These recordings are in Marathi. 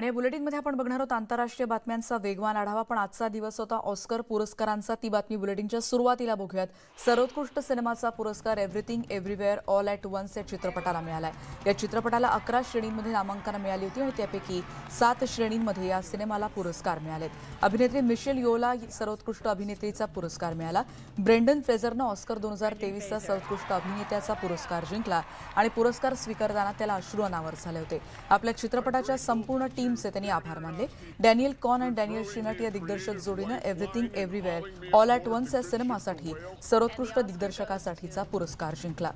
आणि या बुलेटिनमध्ये आपण बघणार आहोत आंतरराष्ट्रीय बातम्यांचा वेगवान आढावा पण आजचा दिवस होता ऑस्कर पुरस्कारांचा. ती बातमी बुलेटिनच्या सुरुवातीला बघूयात. सर्वोत्कृष्ट सिनेमाचा पुरस्कार Everything Everywhere All at Once या चित्रपटाला मिळालाय. या चित्रपटाला अकरा श्रेणींमध्ये नामांकनं मिळाली होती आणि त्यापैकी सात श्रेणींमध्ये या सिनेमाला पुरस्कार मिळालेत. अभिनेत्री मिशेल योला सर्वोत्कृष्ट अभिनेत्रीचा पुरस्कार मिळाला. ब्रेंडन फ्रेझरनं ऑस्कर दोन हजार तेवीसचा सर्वोत्कृष्ट अभिनेत्याचा पुरस्कार जिंकला आणि पुरस्कार स्वीकारताना त्याला अश्रू अनावर झाले होते. आपल्या चित्रपटाच्या संपूर्ण टीम टीमचे त्यांनी आभार मानले. डॅनियल कॉन आणि डॅनियल श्रीनट या दिग्दर्शक जोडीनं Everything Everywhere All at Once या सिनेमासाठी सर्वोत्कृष्ट दिग्दर्शकासाठीचा पुरस्कार जिंकला.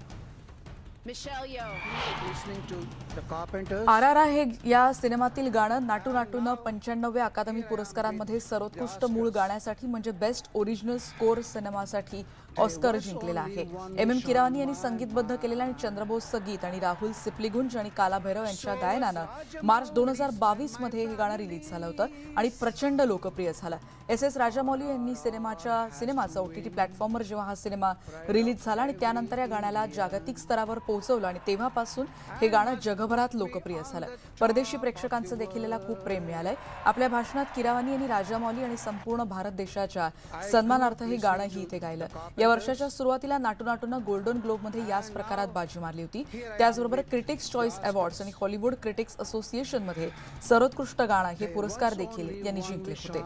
आर आर हे या सिनेमातील गाणं नाटू नाटूनं पंच्याण्णव्या अकादमी पुरस्कारांमध्ये सर्वोत्कृष्ट मूळ गाण्यासाठी म्हणजे बेस्ट ओरिजिनल स्कोर सिनेमासाठी ऑस्कर जिंकलेला आहे. एम एम किरावानी यांनी संगीतबद्ध केलेलं आणि चंद्रबोसचं गीत आणि राहुल सिपलीगुंज आणि काला भैरव यांच्या गायनानं मार्च दोन हजार बावीसमध्ये हे गाणं रिलीज झालं होतं आणि प्रचंड लोकप्रिय झालं. एस एस राजामौली यांनी सिनेमाच्या सिनेमाचा ओ टी टी प्लॅटफॉर्मवर जेव्हा हा सिनेमा रिलीज झाला आणि त्यानंतर या गाण्याला जागतिक स्तरावर पोहोचवलं आणि तेव्हापासून हे गाणं जगभरात लोकप्रिय झालं. परदेशी प्रेक्षकांचं देखील याला खूप प्रेम मिळालंय. आपल्या भाषणात किरावानी यांनी राजामौली आणि संपूर्ण भारत देशाच्या सन्मानार्थ हे गाणंही इथे गायलं. या वर्षाच्या सुरुवातीला नाटू नाटूनं गोल्डन ग्लोबमध्ये याच प्रकारात बाजी मारली होती. त्याचबरोबर क्रिटिक्स चॉईस अवॉर्ड्स आणि हॉलिवूड क्रिटिक्स असोसिएशनमध्ये सर्वोत्कृष्ट गाणं हे पुरस्कार देखील यांनी जिंकले होते.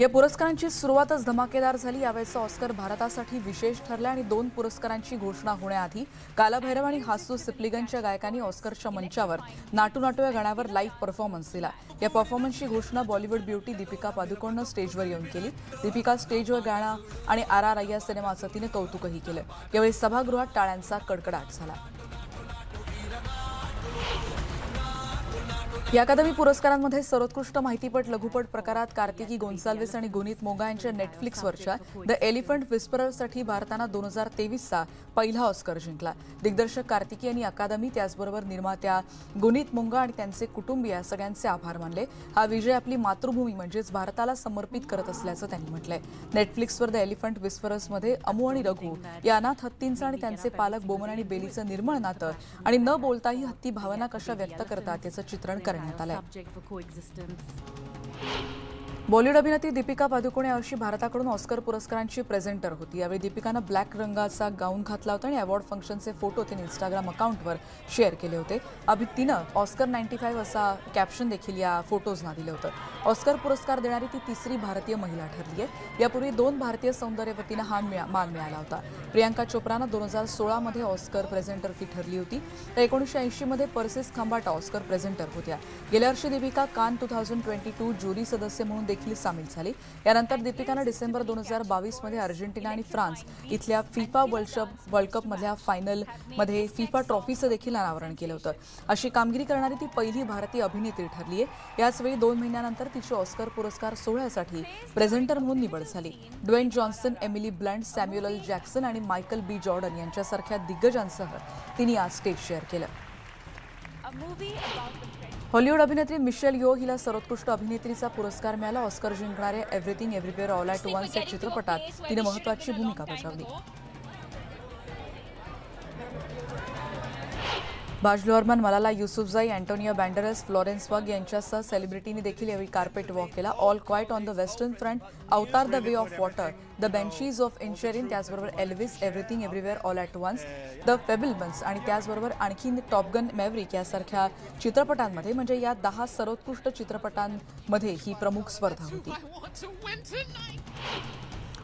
या पुरस्कारांची सुरुवातच धमाकेदार झाली. यावेळेचं ऑस्कर भारतासाठी विशेष ठरलं आणि दोन पुरस्कारांची घोषणा होण्याआधी कालाभैरव आणि हासू सिप्लिगनच्या गायकांनी ऑस्करच्या मंचावर नाटू नाटू या गाण्यावर लाईव्ह परफॉर्मन्स दिला. या परफॉर्मन्सची घोषणा बॉलिवूड ब्युटी दीपिका पादुकोणनं स्टेजवर येऊन केली. दीपिका स्टेजवर गाणं आणि आर आर या सिनेमाचं तिने कौतुकही केलं. यावेळी सभागृहात टाळ्यांचा कडकडाट झाला. या अकादमी पुरस्कारांमध्ये सर्वोत्कृष्ट माहितीपट लघुपट प्रकारात कार्तिकी गोन्साल्विस आणि गुनीत मोगा यांच्या नेटफ्लिक्सवरच्या द एलिफंट विस्पररसाठी भारतानं दोन हजार तेवीसचा पहिला ऑस्कर जिंकला. दिग्दर्शक कार्तिकी यांनी अकादमी त्याचबरोबर निर्मात्या गुनीत मोंगा आणि त्यांचे कुटुंबीय सगळ्यांचे आभार मानले. हा विजय आपली मातृभूमी म्हणजेच भारताला समर्पित करत असल्याचं त्यांनी म्हटलंय. नेटफ्लिक्सवर द एलिफंट विस्परर्समध्ये अमू आणि रघु या अनाथ हत्तींचं आणि त्यांचे पालक बोमन आणि बेलीचं निर्मळ नातं आणि न बोलताही हत्ती भावना कशा व्यक्त करतात याचं चित्रण करतात பாருங்க தலை बॉलिवूड अभिनेत्री दीपिका पादुकोण यावर्षी भारताकडून ऑस्कर पुरस्कारांची प्रेझेंटर होती. यावेळी दीपिकानं ब्लॅक रंगाचा गाऊन घातला होता आणि अवॉर्ड फंक्शनचे फोटो तिने इंस्टाग्राम अकाउंटवर शेअर केले होते. अभि तिनं ऑस्कर नाईन्टी फाईव्ह असा कॅप्शन देखील या फोटोजना दिलं होतं. ऑस्कर पुरस्कार देणारी ती तिसरी भारतीय महिला ठरली आहे. यापूर्वी दोन भारतीय सौंदर्यवतींना हा मिळा- मान मिळाला होता. प्रियांका चोप्रानं दोन हजार सोळामध्ये ऑस्कर प्रेझेंटर ती ठरली होती. तर एकोणीसशे ऐंशीमध्ये पर्सेस खंबाटा ऑस्कर प्रेझेंटर होत्या. गेल्या वर्षी Deepika Cannes two thousand twenty two jury सदस्य म्हणून देखील सामील झाली. यानंतर दीपिकानं डिसेंबर दोन हजार बावीसमध्ये अर्जेंटिना आणि फ्रान्स इथल्या फिफा वर्ल्ड कप वर्ल्ड कपमधल्या फायनलमध्ये फिफा ट्रॉफीचं देखील अनावरण केलं होतं. अशी कामगिरी करणारी ती पहिली भारतीय अभिनेत्री ठरली आहे याचवेळी दोन महिन्यानंतर तिची ऑस्कर पुरस्कार सोहळ्यासाठी प्रेझेंटर म्हणून निवड झाली. Dwayne Johnson Emily Blunt Samuel L Jackson आणि मायकल बी जॉर्डन यांच्यासारख्या दिग्गजांसह तिने आज स्टेज शेअर केलं. हॉलिवूड अभिनेत्री मिशेल यो हिला सर्वोत्कृष्ट अभिनेत्रीचा पुरस्कार मिळाला. ऑस्कर जिंकणाऱ्या Everything Everywhere All at Once या चित्रपटात तिने महत्वाची भूमिका बजावली. बाजलोअरमन मलाला युसुफजाई अँटोनियो बँडरस फ्लॉरेन्स वग यांच्यासह सेलिब्रिटींनी देखील यावेळी कार्पेट वॉक केला. All Quiet on the Western Front Avatar the Way of Water the Banshees of Inisherin त्याचबरोबर Elvis Everything Everywhere All at Once the Fabelmans आणि त्याचबरोबर आणखीन टॉपगन मॅव्रिक यासारख्या चित्रपटांमध्ये म्हणजे या दहा सर्वोत्कृष्ट चित्रपटांमध्ये ही प्रमुख स्पर्धा होती.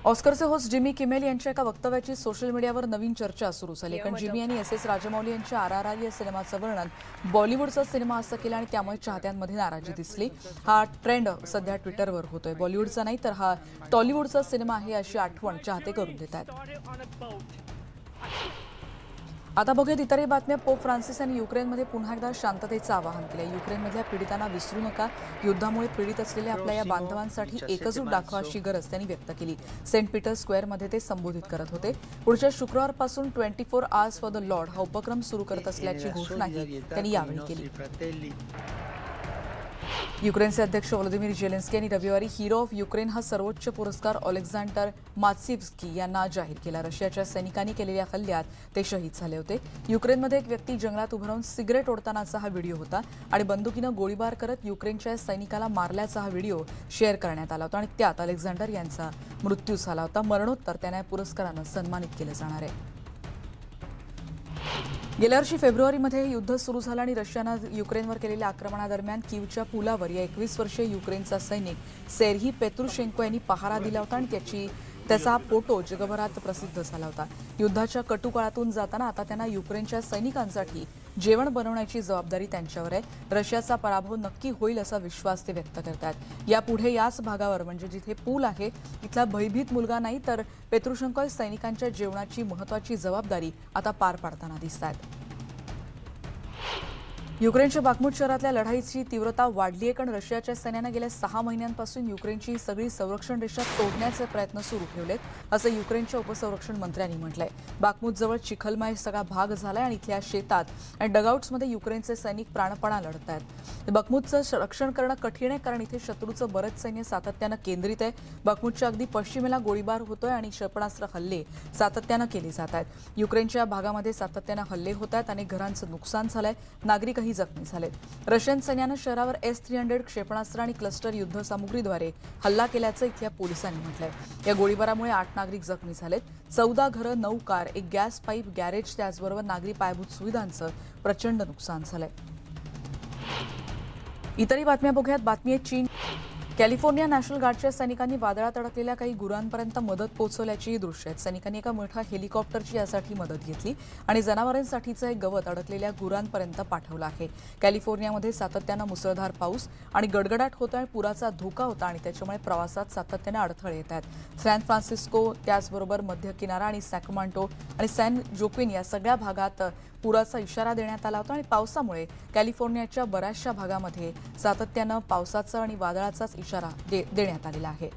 ऑस्करचे होस्ट जिमी किमेल यांच्या एका वक्तव्याची सोशल मीडियावर नवीन चर्चा सुरू झाली. कारण जिमी यांनी एस एस राजमौली यांच्या आर आर आर या सिनेमाचं वर्णन बॉलिवूडचा सिनेमा असं केलं आणि त्यामुळे चाहत्यांमध्ये नाराजी दिसली. हा ट्रेंड सध्या ट्विटरवर होतोय. बॉलिवूडचा नाही तर हा टॉलिवूडचा सिनेमा आहे अशी आठवण चाहते करून देत आहेत. आता बघूयात इतरही बातम्या. पोप फ्रान्सिस यांनी युक्रेनमध्ये पुन्हा एकदा शांततेचं आवाहन केलं युक्रेनमधल्या पीडितांना विसरू नका. युद्धामुळे पीडित असलेल्या आपल्या या बांधवांसाठी एकजूट दाखवा अशी गरज त्यांनी व्यक्त केली. सेंट पीटर स्क्वेअरमध्ये ते संबोधित करत होते. पुढच्या शुक्रवारपासून twenty four hours for the Lord हा उपक्रम सुरू करत असल्याची घोषणाही त्यांनी यावेळी केली. युक्रेनचे अध्यक्ष व्लादिमीर जेलेन्स्की यांनी रविवारी हिरो ऑफ युक्रेन हा सर्वोच्च पुरस्कार ऑलेक्झांडर मात्सिव्स्की यांना जाहीर केला. रशियाच्या सैनिकांनी केलेल्या हल्ल्यात ते शहीद झाले होते. युक्रेनमध्ये एक व्यक्ती जंगलात उभं राहून सिगरेट ओढतानाचा हा व्हिडिओ होता आणि बंदुकीनं गोळीबार करत युक्रेनच्या सैनिकाला मारल्याचा हा व्हिडिओ शेअर करण्यात आला होता आणि त्यात अलेक्झांडर यांचा मृत्यू झाला होता. मरणोत्तर त्यांना या पुरस्कारानं सन्मानित केलं जाणार आहे. गेल्या वर्षी फेब्रुवारीमध्ये युद्ध सुरू झालं आणि रशियानं युक्रेनवर केलेल्या आक्रमणादरम्यान किवच्या पुलावर या एकवीस वर्षीय युक्रेनचा सैनिक सेरही पेत्रुशेंको यांनी पहारा दिला होता आणि त्याची त्याचा हा फोटो जगभरात प्रसिद्ध झाला होता. युद्धाच्या कटू काळातून जाताना आता त्यांना युक्रेनच्या सैनिकांसाठी जेवण बनवण्याची जबाबदारी त्यांच्यावर आहे. रशियाचा पराभव नक्की होईल असा विश्वास ते व्यक्त करतात. यापुढे याच भागावर म्हणजे जिथे पूल आहे इथला भयभीत मुलगा नाही तर पेत्रुशंकर सैनिकांच्या जेवणाची महत्वाची जबाबदारी आता पार पाडताना दिसत आहेत युक्रेनच्या बाखमुट शहरातल्या लढाईची तीव्रता वाढली आहे कारण रशियाच्या सैन्यानं गेल्या सहा महिन्यांपासून युक्रेनची सगळी संरक्षण रेषा तोडण्याचे प्रयत्न सुरू ठेवलेत असं युक्रेनच्या उपसंरक्षण मंत्र्यांनी म्हटलंय. बाखमुटजवळ चिखलमाय सगळा भाग झालाय आणि इथल्या शेतात आणि डगआउट्समध्ये युक्रेनचे सैनिक प्राणपणा लढत आहेत बखमुटचं रक्षण करणं कठीण आहे कारण इथे शत्रूचं बरंच सैन्य सातत्यानं केंद्रित आहे. बखमुटच्या अगदी पश्चिमेला गोळीबार होतोय आणि क्षेपणास्त्र हल्ले सातत्यानं केले जात आहेत युक्रेनच्या भागामध्ये सातत्यानं हल्ले होत आहेत अनेक घरांचं नुकसान झालंय. नागरिकही जखमी झालेत. रशियन सैन्यानं शहरावर एस थ्री हंड्रेड क्षेपणास्त्र आणि क्लस्टर युद्ध सामुग्रीद्वारे हल्ला केल्याचं इथल्या पोलिसांनी म्हटलंय. या गोळीबारामुळे आठ नागरिक जखमी झालेत. चौदा घरं नऊ कार एक गॅस पाईप गॅरेज त्याचबरोबर नागरी पायाभूत सुविधांचं प्रचंड नुकसान झालंय. इतरही बातम्या बघूयात. बातमी आहे चीन कॅलिफोर्निया नॅशनल गार्डच्या सैनिकांनी वादळात अडकलेल्या काही गुरांपर्यंत मदत पोहोचवल्याची दृश्य आहेत. सैनिकांनी एका मोठ्या हेलिकॉप्टरची यासाठी मदत घेतली आणि जनावरांसाठीचं एक गवत अडकलेल्या गुरांपर्यंत पाठवलं आहे. कॅलिफोर्नियामध्ये सातत्यानं मुसळधार पाऊस आणि गडगडाट होता आणि पुराचा धोका होता आणि त्याच्यामुळे प्रवासात सातत्यानं अडथळे येत आहेत. सॅन फ्रान्सिस्को त्याचबरोबर मध्य किनारा आणि सॅकमांटो आणि सॅन जोक्विन या सगळ्या भागात पुराचा इशारा देण्यात आला होता आणि पावसामुळे कॅलिफोर्नियाच्या बऱ्याचशा भागामध्ये सातत्यानं पावसाचा आणि वादळाचाच इशारा दे- देण्यात आलेला आहे.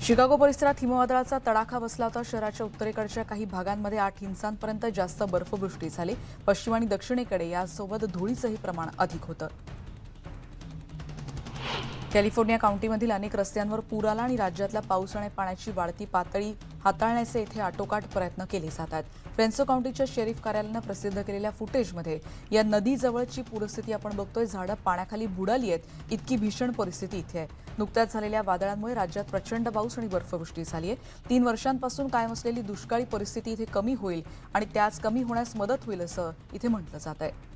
शिकागो परिसरात हिमवादळाचा तडाखा बसला होता. शहराच्या उत्तरेकडच्या काही भागांमध्ये आठ इंचांपर्यंत जास्त बर्फवृष्टी झाली. पश्चिम आणि दक्षिणेकडे यासोबत धुळीचंही प्रमाण अधिक होतं. कॅलिफोर्निया काउंटीमधील अनेक रस्त्यांवर पूर आला आणि राज्यातल्या पाऊस आणि पाण्याची वाढती पातळी हाताळण्याचे इथे आटोकाट प्रयत्न केले जात आहेत. फ्रेन्सो काउंटीच्या शेरीफ कार्यालयानं प्रसिद्ध केलेल्या फुटेजमध्ये या नदीजवळची पूरस्थिती आपण बघतोय. झाडं पाण्याखाली बुडाली आहेत. इतकी भीषण परिस्थिती इथे आहे. नुकत्याच झालेल्या वादळांमुळे राज्यात प्रचंड पाऊस आणि बर्फवृष्टी झाली आहे. तीन वर्षांपासून कायम असलेली दुष्काळी परिस्थिती इथे कमी होईल आणि त्याच कमी होण्यास मदत होईल असं इथे म्हटलं जात आहे.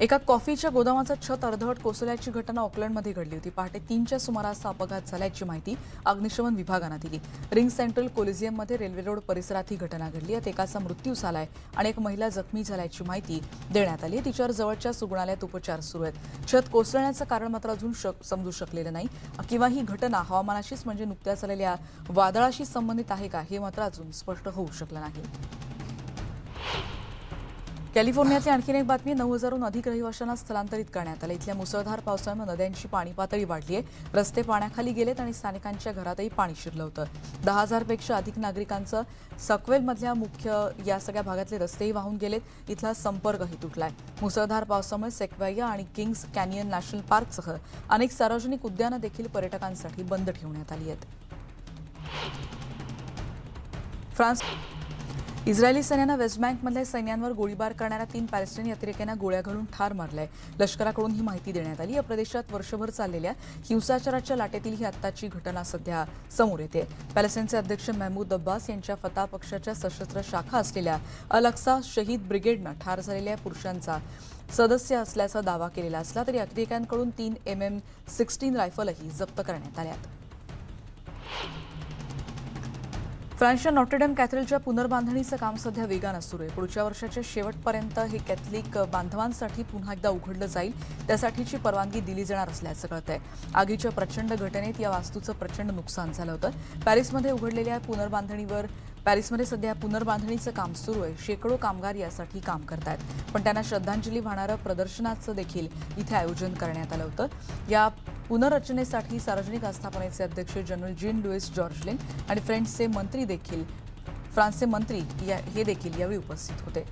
एका कॉफीच्या गोदामाचं छत अर्धवट कोसळल्याची घटना ऑकलंडमध्ये घडली होती. पहाटे तीनच्या सुमारास हा अपघात झाल्याची माहिती अग्निशमन विभागानं दिली. रिंग सेंट्रल कोलिझियममध्ये रेल्वे रोड परिसरात ही घटना घडली. यात एकाचा मृत्यू झालाय आणि एक महिला जखमी झाल्याची माहिती देण्यात आली. तिच्यावर जवळच्या रुग्णालयात उपचार सुरू आहेत. छत कोसळण्याचं कारण मात्र अजून शक- समजू शकलेलं नाही. किंवा ही घटना हवामानाशीच म्हणजे नुकत्याच आलेल्या वादळाशी संबंधित आहे का हे मात्र अजून स्पष्ट होऊ शकलं नाही. कॅलिफोर्नियातली आणखीन एक बातमी नऊ हजारहून अधिक रहिवाशांना स्थलांतरित करण्यात आलं. इथल्या मुसळधार पावसामुळे नद्यांची पाणी पातळी वाढली आहे. रस्ते पाण्याखाली गेलेत आणि स्थानिकांच्या घरातही पाणी शिरलं होतं. दहा हजारपेक्षा अधिक नागरिकांचं सकवेलमधल्या मुख्य या सगळ्या भागातले रस्तेही वाहून गेलेत. इथला संपर्कही तुटलाय. मुसळधार पावसामुळे सेक्वाया आणि किंग्स कॅनियन नॅशनल पार्कसह अनेक सार्वजनिक उद्यानं देखील पर्यटकांसाठी बंद ठेवण्यात आली आहेत. फ्रान्स इस्रायली सैन्यानं वेस्ट बँकमधल्या सैन्यांवर गोळीबार करणाऱ्या तीन पॅलेस्टिनी अतिरेक्यांना गोळ्या घालून ठार मारलाय. लष्कराकडून ही माहिती देण्यात आली. या प्रदेशात वर्षभर चाललेल्या हिंसाचाराच्या लाटेतील ही आत्ताची घटना सध्या समोर येते. पॅलेस्टाईनचे अध्यक्ष महमूद अब्बास यांच्या फता पक्षाच्या सशस्त्र शाखा असलेल्या अलक्सा शहीद ब्रिगेडनं ठार झालेल्या पुरुषांचा सदस्य असल्याचा दावा केलेला असला तरी अतिरेक्यांकडून तीन एम एम सिक्स्टीन रायफलही जप्त करण्यात आल्यात. फ्रान्सच्या नॉटरडॅम कॅथेड्रलच्या पुनर्बांधणीचं काम सध्या वेगानं सुरू आहे. पुढच्या वर्षाच्या शेवटपर्यंत हे कॅथलिक बांधवांसाठी पुन्हा एकदा उघडलं जाईल. त्यासाठीची परवानगी दिली जाणार असल्याचं कळतंय. आगीच्या प्रचंड घटनेत या वास्तूचं प्रचंड नुकसान झालं होतं. पॅरिसमध्ये उघडलेल्या पुनर्बांधणीवर पॅरिसमध्ये सध्या पुनर्बांधणीचं काम सुरू आहे. शेकडो कामगार यासाठी काम करतायत. पण त्यांना श्रद्धांजली वाहणारं प्रदर्शनाचं देखील इथे आयोजन करण्यात आलं होतं. या पुनर्रचनेसाठी सार्वजनिक आस्थापनेचे अध्यक्ष जनरल जीन लुईस जॉर्जलिन आणि फ्रेंचचे मंत्री देखील फ्रान्सचे मंत्री या- हे देखील यावेळी उपस्थित होते.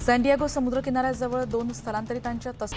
सॅन्डियागो समुद्रकिनाऱ्याजवळ दोन स्थलांतरितांच्या तस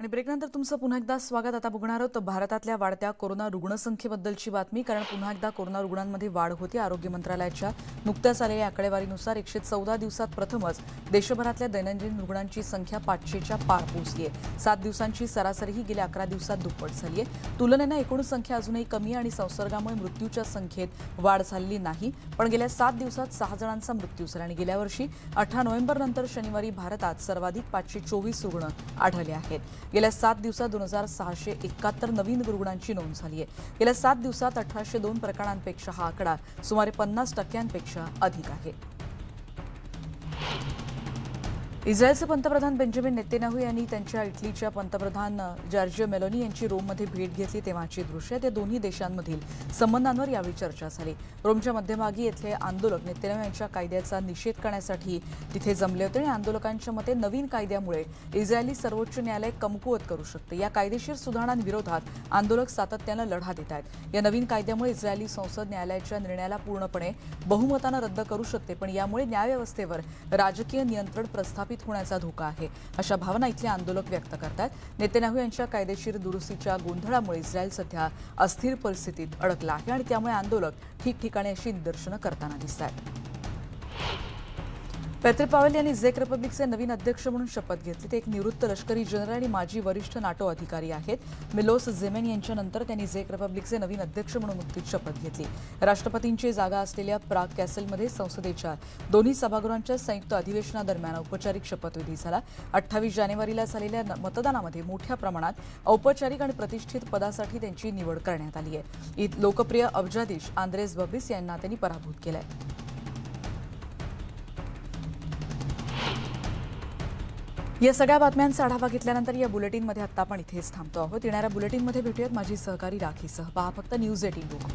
आणि ब्रेकनंतर तुमचं पुन्हा एकदा स्वागत. आता बघणार आहोत भारतातल्या वाढत्या कोरोना रुग्णसंख्येबद्दलची बातमी. कारण पुन्हा एकदा कोरोना रुग्णांमध्ये वाढ होती. आरोग्य मंत्रालयाच्या नुकत्याच आलेल्या आकडेवारीनुसार एकशे चौदा दिवसात प्रथमच देशभरातल्या दैनंदिन रुग्णांची संख्या पाचशेच्या पार पोहोचली आहे सात दिवसांची सरासरीही गेल्या अकरा दिवसात दुप्पट झाली आहे तुलनेनं एकूण संख्या अजूनही कमी आणि संसर्गामुळे मृत्यूच्या संख्येत वाढ झालेली नाही. पण गेल्या सात दिवसात सहा जणांचा मृत्यू झाला आणि गेल्या वर्षी अठरा नोव्हेंबर नंतर शनिवारी भारतात सर्वाधिक पाचशे चोवीस रुग्ण आढळले आहेत. गेल्या सात दिवसात दोन हजार सहाशे एकाहत्तर नवीन रुग्णांची नोंद झाली आहे. गेल्या सात दिवसात अठराशे दोन प्रकरणांपेक्षा हा आकडा सुमारे पन्नास टक्क्यांपेक्षा अधिक आहे. इस्रायलचे पंतप्रधान बेंजामिन नेतेन्याहू यांनी त्यांच्या इटलीच्या पंतप्रधान जॉर्जिओ मेलोनी यांची रोममध्ये भेट घेतली तेव्हाची दृश्य. त्या दोन्ही देशांमधील संबंधांवर यावेळी चर्चा झाली. रोमच्या मध्यभागी येथले आंदोलक नेतेन्याहू यांच्या कायद्याचा निषेध करण्यासाठी तिथे जमले होते आणि आंदोलकांच्या मते नवीन कायद्यामुळे इस्रायली सर्वोच्च न्यायालय कमकुवत करू शकते. या कायदेशीर सुधारणांविरोधात आंदोलक सातत्यानं लढा देत आहेत. या नवीन कायद्यामुळे इस्रायली संसद न्यायालयाच्या निर्णयाला पूर्णपणे बहुमतानं रद्द करू शकते पण यामुळे न्यायव्यवस्थेवर राजकीय नियंत्रण प्रस्थापित होण्याचा धोका आहे. अशा भावना इथले आंदोलक व्यक्त करतात नेतन्याहू यांच्या कायदेशीर दुरुस्तीच्या गोंधळामुळे इस्रायल सध्या अस्थिर परिस्थितीत अडकला आहे आणि त्यामुळे आंदोलक ठिकठिकाणी अशी निदर्शनं करताना दिसत आहेत पेत्र पावेल यांनी झेक रिपब्लिकचे नवीन अध्यक्ष म्हणून शपथ घेतली. ते एक निवृत्त लष्करी जनरल आणि माजी वरिष्ठ नाटो अधिकारी आहेत. मिलोस झेमेन यांच्यानंतर त्यांनी झेक रिपब्लिकचे नवीन अध्यक्ष म्हणून नुकतीच शपथ घेतली. राष्ट्रपतींची जागा असलेल्या प्राग कॅसलमध्ये संसदेच्या दोन्ही सभागृहांच्या संयुक्त अधिवेशनादरम्यान औपचारिक शपथविधी झाला. अठ्ठावीस जानेवारीला झालेल्या मतदानामध्ये मोठ्या प्रमाणात औपचारिक आणि प्रतिष्ठित पदासाठी त्यांची निवड करण्यात आली आहे. लोकप्रिय अब्जाधीश आंद्रेस बबिस यांना त्यांनी पराभूत केलंय. या सगळ्या बातम्यांचा आढावा घेतल्यानंतर या बुलेटिनमध्ये आत्ता आपण इथेच थांबतो आहोत. येणाऱ्या बुलेटिनमध्ये भेटूयात माझी सहकारी राखीसह पहा फक्त न्यूज एटीन बुक